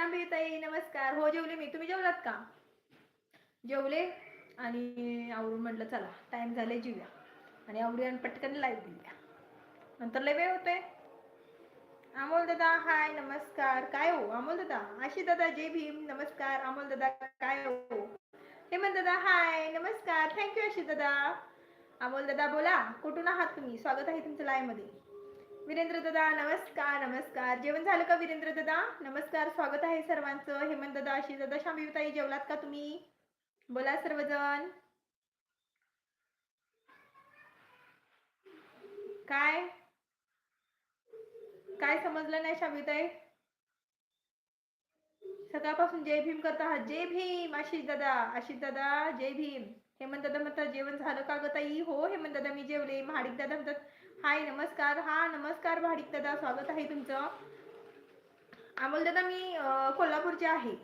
शांभी ताई नमस्कार. हो जेवले मी. तुम्ही जेवलात का? जेवले आणि आवरून म्हटलं चला टाइम झाले जेवूया आणि आवडी आणि पटकन लाईव्ह दिल्या नंतर लय वेळ होते अमोल दादा हाय नमस्कार. काय हो अमोल दादा? आशी दादा जय भीम. नमस्कार. अमोल दादा काय हो? हेमंत दादा हाय नमस्कार. थँक्यू आशी दादा. अमोल दादा बोला. कुठून आहात तुम्ही? स्वागत आहे तुमचं लाईव्हमध्ये. वीरेंद्र दादा नमस्कार नमस्कार. जेवण झालं का वीरेंद्र दादा? नमस्कार स्वागत आहे सर्वांचं. हेमंत दादा अशी दादा शांभीताई जेवलात का तुम्ही? बोला सर्वजण. काय? काय समजलं नाही शांभीताई सकाळपासून जय भीम करता आहात. जय भीम आशिष दादा. आशिष दादा जय भीम. हेमंत दादा म्हणतात जेवण झालं का ग ताई? हो हेमंत दादा मी जेवले. महाडिक दादा म्हणतात हाय नमस्कार. हा नमस्कार भाडिक दादा. स्वागत आहे तुमचं. अमोल दादा मी कोल्हापूरचे आहे.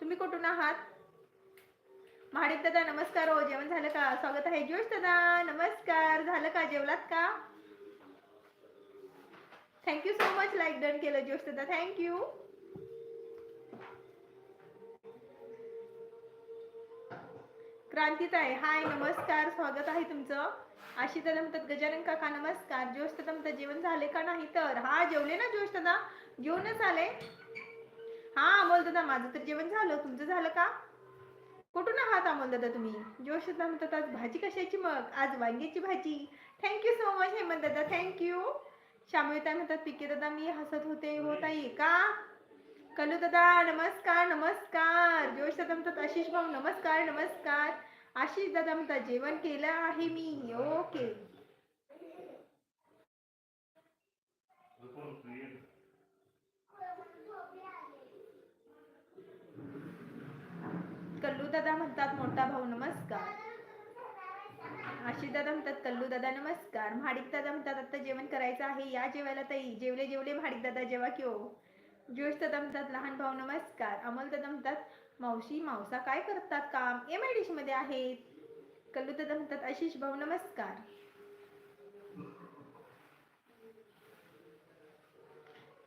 तुम्ही कुठून आहात? महाडिक दादा नमस्कार. हो जेवण झालं का? स्वागत आहे. जोश दादा नमस्कार. झालं का? जेवलात का? Thank you so much like done केलं जोश दादा. थँक्यू क्रांतीताई हाय नमस्कार स्वागत आहे तुमचं. आशी दादा म्हणतात गजानन काका नमस्कार. जोश दादा म्हणतात जेवण झाले का नाही तर? हा जेवले ना जोश दादा? जेवणच आले हा अमोल दादा माझं तर जेवण झालं. तुमचं झालं का? कुठून आहात अमोल दादा तुम्ही? जोश दादा म्हणतात आज भाजी कशाची मग? आज वांग्याची भाजी. थँक्यू सो मच हेमंत दादा. थँक्यू श्यामळताई म्हणतात पिके दादा मी हसत होते. हो ताई का? कलू दादा नमस्कार नमस्कार. जोश दादा म्हणतात आशिष भाऊ नमस्कार नमस्कार. आशिष दादा म्हणतात जेवण केलं आहे मी. ओके. कल्लू दादा म्हणतात मोठा भाऊ नमस्कार. आशिष दादा म्हणतात कल्लू दादा नमस्कार. महाडिक दादा म्हणतात आता जेवण करायचं आहे. या जेवायला ताई जेवले जेवले महाडिक दादा जेवा की हो. ज्येष्ठ दादा म्हणतात लहान भाऊ नमस्कार. अमोल दादा म्हणतात मावशी मावसा काय करतात काम? एम आय डी मध्ये आहेत. कल्लू दादा म्हणतात आशिष भाऊ नमस्कार.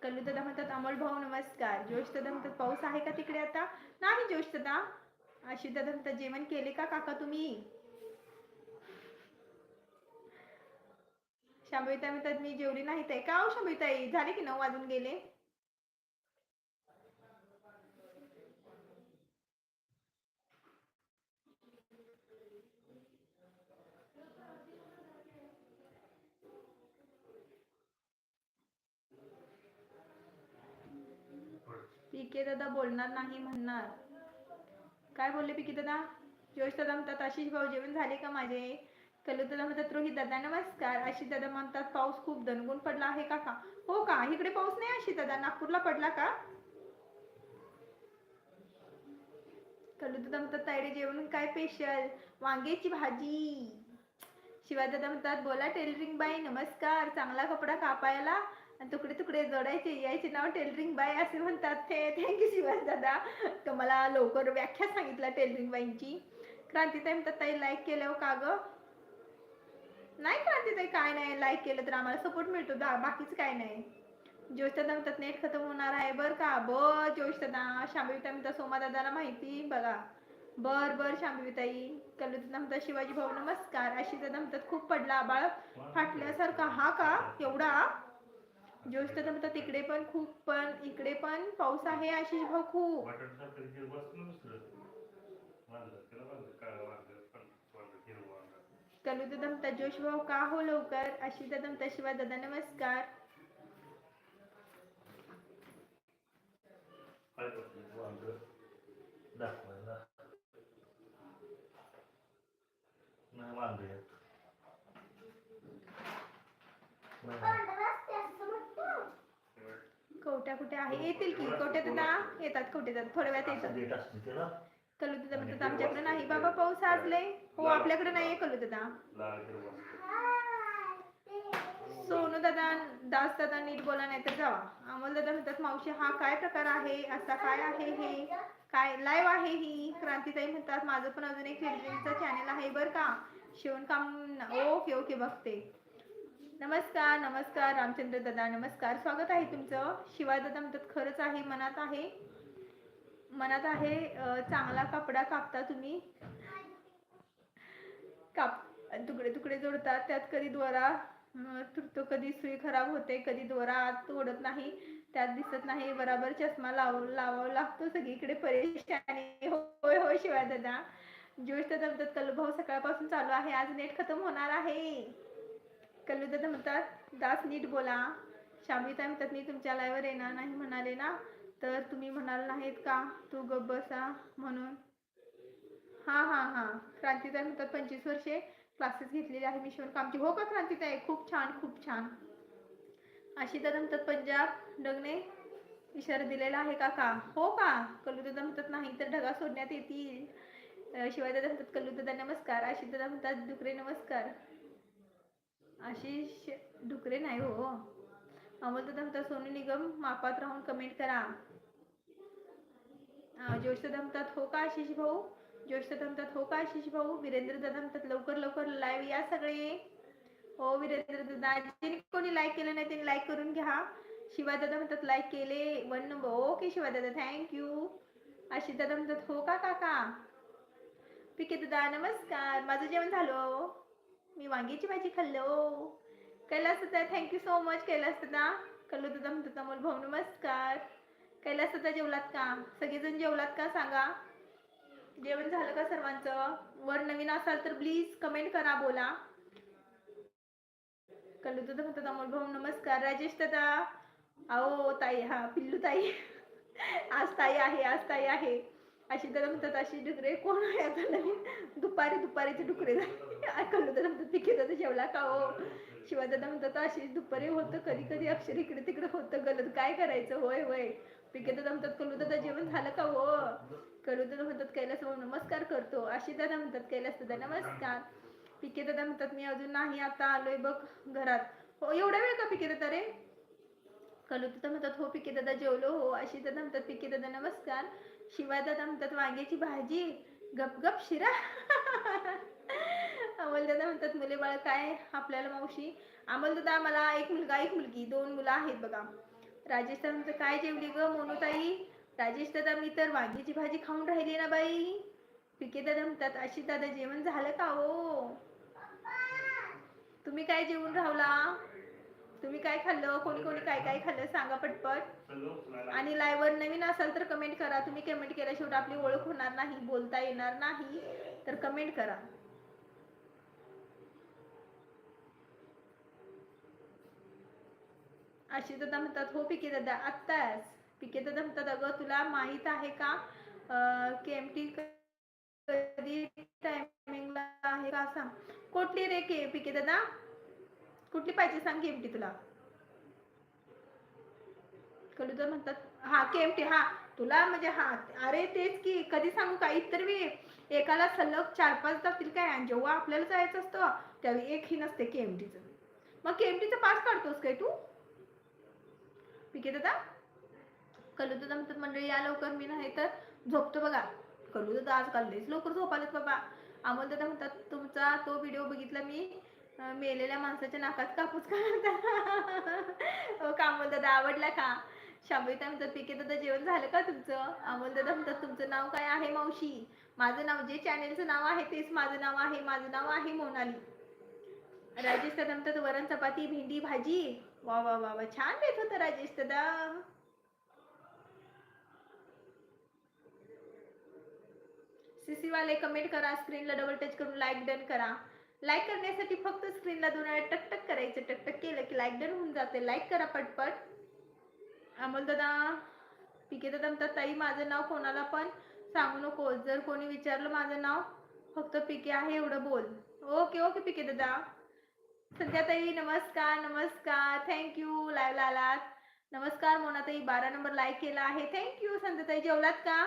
कल्लू दादा म्हणतात अमोल भाऊ नमस्कार. जोश दादा म्हणतात पाऊस आहे का तिकडे आता? नाही जोश दादा आशिष दादा म्हणतात जेवण केले का काका तुम्ही? शांभविता म्हणतात मी जेवली नाही ताई. का हो झाले की नऊ वाजून गेले? पीके दादा बोलणार नाही म्हणणार. काय बोलले पीके दादा जोश दादा म्हणतात आशिष भाऊ जेवण झाले का माझे? कलू दादा म्हणतात रोहित दादा नमस्कार. आशिष दादा म्हणतात पाऊस खूप दणगुण पडला आहे का का? हो का? इकडे पाऊस नाही आशिष दादा? नागपूरला पडला का? कलू दादा म्हणतात तायडे जेवण काय स्पेशल वांग्याची भाजी. शिवाय दादा म्हणतात बोला टेलरिंग बाई नमस्कार. चांगला कपडा कापायला आणि तुकडे तुकडे जोडायचे यायचे नाव टेलरिंग बाई असे म्हणतात ते. थँक्यू शिवाज दादा. तर मला लवकर व्याख्या सांगितला टेलरिंग बाईंची. क्रांतीताई म्हणतात ताई लाईक केल्यावर हो का ग? नाही क्रांतीताई काय नाही. लाईक केलं तर आम्हाला सपोर्ट मिळतो. दा बाकीच काय नाही. जोश म्हणतात नेट खतम होणार आहे बर का? बर जोश दादा. म्हणतात सोमा दादाला माहिती बघा. बर बर शांभवीताई कल्लू म्हणतात शिवाजी भाऊ नमस्कार. अशी दादा म्हणतात खूप पडला बाळ फाटल्यासारखा हा का? एवढा? जोश दादा म्हणतात तिकडे पण खूप पण इकडे पण पाऊस आहे आशिष भाऊ खूप. कलू म्हणतात जोश भाऊ का हो लवकर? आशिष म्हणतात शिवा दादा नमस्कार. नाही. कवट्या कुठे आहे? येतील की. कवट्या दादा? येतात कवटे दादा थोड्या वेळात येतात. कलू दादा म्हणतात आमच्याकडे नाही. बाबा पाऊस आजले हो आपल्याकडे नाहीये कलू दादा सोनू दादा दास दादा नीट बोला नाही तर जावा. अमोल दादा म्हणतात मावशी हा काय प्रकार आहे? असा काय आहे हे? काय लाईव्ह आहे ही? क्रांतीताई म्हणतात माझं पण अजून एक चॅनल आहे बरं का. शिवणकाम ओके ओके बघते. नमस्कार नमस्कार रामचंद्र दादा नमस्कार. स्वागत आहे तुमचं. शिवाय दादा म्हणतात खरंच आहे मनात आहे. मनात आहे चांगला कपडा कापता तुम्ही. काप तुकडे तुकडे जोडतात त्यात कधी दोरा तुटतो कधी सुई खराब होते कधी दोरा आत तोडत नाही. त्यात दिसत नाही बराबर चष्मा लाव लावावा लागतो सगळीकडे. परेशानी. होय होय शिवाय दादा. ज्योष्ठ दादा म्हणतात कल्लू भाऊ सकाळपासून चालू आहे. आज नेट खतम होणार आहे. कल्लू म्हणतात दास नीट बोला. शामिता म्हणतात मी तुमच्या लाईव्हवर येणार नाही म्हणाले ना. तर तुम्ही म्हणाल नाहीत का? तू गप बसा म्हणून. हां हां हां. क्रांतीताई म्हणतात पंचवीस वर्षे क्लासेस घेतलेले आहे मी शिवणकामची हो का क्रांतीताई खूप छान खूप छान. आशिता म्हणतात पंजाब डगने इशारा दिलेला आहे का का हो का? कल्लूदादा म्हणतात नाही तर ढगा सोडण्यात येतील. शिवाय दादा म्हणतात कल्लूदादा नमस्कार. आशिदादा म्हणतात डुकरे नमस्कार. आशिष डुकरे नाही हो. अमोल दमता सोनू निगम मापात राहून कमेंट करा. ज्योष्ठ दमतात हो का आशिष भाऊ? ज्योष्ठ दमतात हो का आशिष भाऊ? वीरेंद्र दादा म्हणतात लवकर लवकर लाईव्ह या सगळे. हो वीरेंद्र दादा ज्यांनी कोणी लाईक केलं नाही त्यांनी लाईक करून घ्या. शिवा दादा म्हणतात लाईक केले वन नंबर ओके शिवा दादा थँक्यू आशिष दादा म्हणतात हो का काका? पिके दादा नमस्कार. माझं जेवण झालं. मी वांग्याची भाजी खाल्लो कैलास दादा थँक्यू सो मच कैलास दादा कल्लू दादा म्हणतो तमोल भाऊ नमस्कार. कैलास दादा जेवलात का? सगळेजण जेवलात का सांगा. जेवण झालं का सर्वांचं? वर नवीन असाल तर प्लीज कमेंट करा बोला. कल्लू दादा म्हणतात अमोल भाऊ नमस्कार. राजेश दादा अहो ताई हा पिल्लू ताई. आज ताई आहे आज ताई आहे. अशी त्याला म्हणतात अशी डुकरे कोण आहे आता नवीन? दुपारी दुपारीचे डुकरे झाले. त्याला म्हणतात पिके दादा जेवला का हो? शिवाय दादा म्हणतात अशी दुपारी होतं कधी कधी अक्षर इकडे तिकडे होतं गलत काय करायचं? होय होय. पिके दादा म्हणतात कलू दादा जेवण झालं का हो? कलू दादा म्हणतात कैलास भाऊ नमस्कार करतो. अशी दादा म्हणतात कैलास दादा नमस्कार. पिके दादा म्हणतात मी अजून नाही आता आलोय बघ घरात. हो एवढा वेळ का पिके दादा रे? कलू दादा म्हणतात हो पिके दादा जेवलो हो. अशी दादा म्हणतात पिके दादा नमस्कार. शिवाय दादा म्हणतात वांग्याची भाजी गप गप शिरा. अमोल दादा म्हणतात मुले बाळ काय आपल्याला मावशी? अमोल दादा मला एक मुलगा एक मुलगी दोन मुलं आहेत बघा. राजेश दादा म्हणतात काय जेवली ग मोनूताई? राजेश दादा मी तर वांग्याची भाजी खाऊन राहिली ना बाई. पिके दादा म्हणतात अशी दादा जेवण झालं का हो? तुम्ही काय जेवून राहला? तुम्ही काय खाल्लं? कोणी कोणी काय काय खाल्लं? सांगा पटपट. आणि live वर नवीन असाल तर कमेंट करा. तुम्ही कमेंट केल्याशिवाय आपली ओळख होणार नाही बोलता येणार नाही. तर कमेंट करा. अशी दादा म्हणतात हो पिके दादा आत्ताच. पिके दादा म्हणतात अगं तुला माहीत आहे का? केमटी कधी टायमिंगला आहे का? सांग. कुठली रे के पिके दादा? कुठली पाहिजे सांग केमटी तुला. कलुदा म्हणतात हा केमटी हा तुला म्हणजे हा अरे तेच की कधी सांगू का इतर वेळी एकाला सलग चार पाच जातील काय? आणि जेव्हा आपल्याला जायचं असतं त्यावेळी एकही नसते केएमटीचं मग केएमटीचं पास काढतोस काय तू? पिके दादा कलू दादा म्हणतात मंडळी या लवकर मी नाही तर झोपतो बघा. कलू दादा आजकाल लईच लवकर झोपालेत बाबा. अमोल दादा म्हणतात तुमचा तो व्हिडिओ बघितला मी मेलेल्या माणसाच्या नाकात कापूस काढता हो का अमोल दादा आवडला का? शांभविता म्हणतात पिके दादा जेवण झालं का तुमचं? अमोल दादा म्हणतात तुमचं नाव काय आहे मावशी? माझं नाव जे चॅनेलचं नाव आहे तेच माझं नाव आहे माझं नाव आहे मोनाली. राजेश दादा म्हणतात वरण चपाती भेंडी भाजी? वा वा वा वा छान देत होतं राजेश दादा. सीसी वाले कमेंट करा स्क्रीनला डबल टच करून लाईक डन करा. लाईक करण्यासाठी फक्त स्क्रीनला दोन वेळा टकटक करायचं टकटक केलं की लाईक डन होऊन जाते. लाईक करा पटपट. अमोल दादा पिके दादा म्हणतात ताई माझं नाव कोणाला पण सांगू नको. जर कोणी विचारलं माझं नाव फक्त पिके आहे एवढं बोल. ओके ओके पिके दादा. संध्याताई नमस्कार नमस्कार. थँक्यू लाईव्हला आलात नमस्कार मोनाताई. बारा नंबर लाईक केला आहे. थँक्यू संध्याताई. जेवलात का?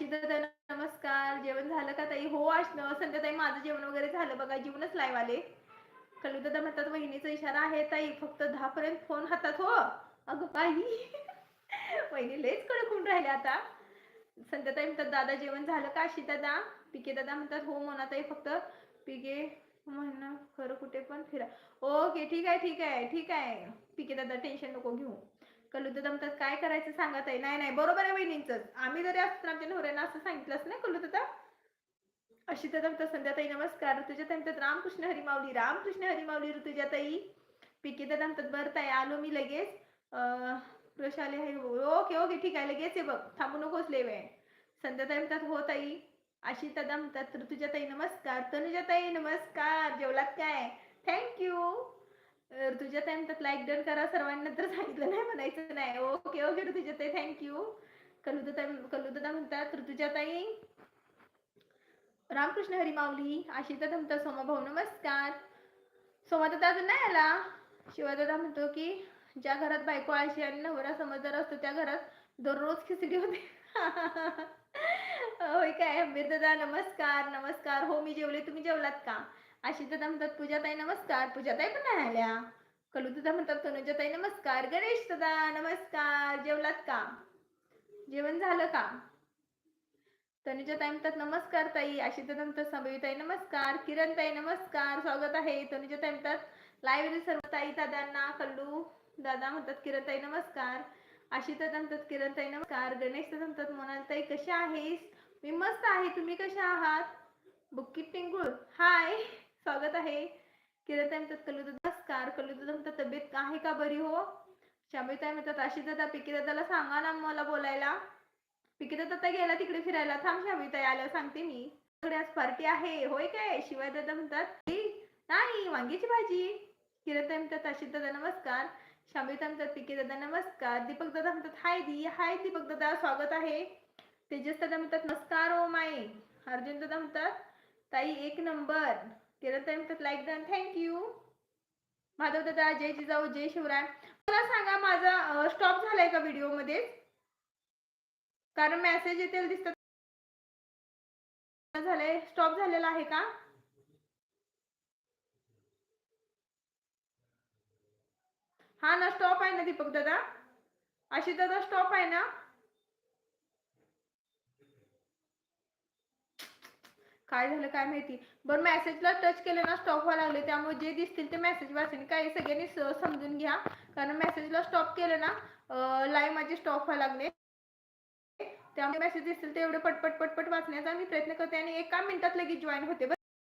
दादा नमस्कार. जेवण झालं का ताई? हो आश संध्याताई माझं जेवण वगैरे झालं. बघा जेवणच लाईव्ह आले. दादा म्हणतात वहिनीचा इशारा आहे ताई फक्त दहा पर्यंत फोन हातात हो. अगं बाई वहिनी लयच कडक होऊन राहिले आता. संध्याताई म्हणतात दादा जेवण झालं का अशी दादा पिके दादा म्हणतात हो मोनाताई फक्त पिके म्हणणं खरं कुठे पण फिरा. ओके ठीक आहे ठीक आहे ठीक आहे. पिके दादा टेन्शन नको घेऊ. कलुदादा म्हणतात काय करायचं सांगा ताई? नाही नाही बरोबर आहे वहिनींच. आम्ही जरी असतो आमच्या नवऱ्यांना असं सांगितलंच नाही कलुदादा. अशी संध्याताई नमस्कार. ऋतुजा म्हणतात रामकृष्ण हरिमावली रामकृष्ण हरिमावली ऋतुजाताई. पिके दादा म्हणतात बरं ताई आलो मी लगेच. प्रशाले आहे. ओके ओके ठीक आहे. लगेच आहे बघ. थांबू नकोस लेवे वेळ. संध्याताई म्हणतात हो ताई. अशी दादा म्हणतात नमस्कार. तनुजाताई नमस्कार. जेवलात काय? थँक्यू ऋतुजाताई म्हणतात लाईक डन करा. सर्वांना तर सांगितलं नाही म्हणायचं नाही. ओके ओके ऋतुजाताई. थँक्यू कलुदता कलुदादा म्हणतात ऋतुजाताई रामकृष्ण हरी माऊली आशिता म्हणतात सोमाभाऊ नमस्कार. सोमादादा अजून नाही आला. शिवादादा म्हणतो की ज्या घरात बायको आळशी आणि नवरा समजदार असतो त्या घरात दररोज खिचडी होते. होय काय? अंबीर दादा नमस्कार. नमस्कार. हो मी जेवले. तुम्ही जेवलात का? आशिता म्हणतात पूजाताई नमस्कार. पूजाताई पण नाही आल्या. कलुदादा म्हणतात तनुजाताई नमस्कार. गणेश दादा नमस्कार. जेवलात का? जेवण झालं का? तनुजा ताई म्हणतात नमस्कार ताई. आशिता म्हणतात संभवी ताई नमस्कार. किरण ताई नमस्कार. स्वागत आहे. तनुजा ताई म्हणतात लाईव्ह सर्व ताई दादांना कल्लू दादा म्हणतात किरण ताई नमस्कार. आशिता म्हणतात किरण ताई नमस्कार. गणेश म्हणतात मोनाल ताई कशा आहेस? मी मस्त आहे. तुम्ही कशा आहात? बुक्की टिंगुळ हाय. स्वागत आहे. किरण ताई म्हणतात कल्लू दादा नमस्कार. कल्लू दादा म्हणतात तब्येत आहे का बरी हो? शांबई म्हणतात आशिता दादा पिकी दादाला सांगा ना मला बोलायला. पिकिता दादा गेला तिकडे फिरायला. थांब शामिताई आल्यावर सांगते मी. थोडी आज पार्टी आहे. होय काय? शिवाय दादा म्हणतात नाही वांग्याची भाजी. किरण म्हणतात अशित दादा नमस्कार. शामिता म्हणतात पिके दादा नमस्कार. दीपक दादा म्हणतात हाय दी हाय दीपक दादा स्वागत आहे. तेजस दादा म्हणतात नमस्कार ओ माय. अर्जुन दादा म्हणतात ताई एक नंबर. किरण ताई म्हणतात लाईक डन थँक्यू माधव दादा जय जिजाऊ जय शिवराय. मला सांगा माझा स्टॉप झालाय का व्हिडिओमध्ये कारण मेसेज येतील दिसतात. झाले स्टॉप झालेला आहे का? हा ना स्टॉप आहे ना दीपक दादा? अशी दादा स्टॉप आहे ना? काय झालं काय माहिती? बरं मेसेजला टच केलं ना स्टॉप व्हायला लागले त्यामुळे जे दिसतील ते मेसेज वाचेल काय सगळ्यांनी समजून घ्या. कारण मेसेजला स्टॉप केलं ना लाईव्ह माझे स्टॉप व्हायला लागले. त्यामुळे मेसेज दिसतील तेवढे पटपट पटपट वाचण्याचा मी प्रयत्न करते आणि एका मिनिटात लगेच जॉईन होते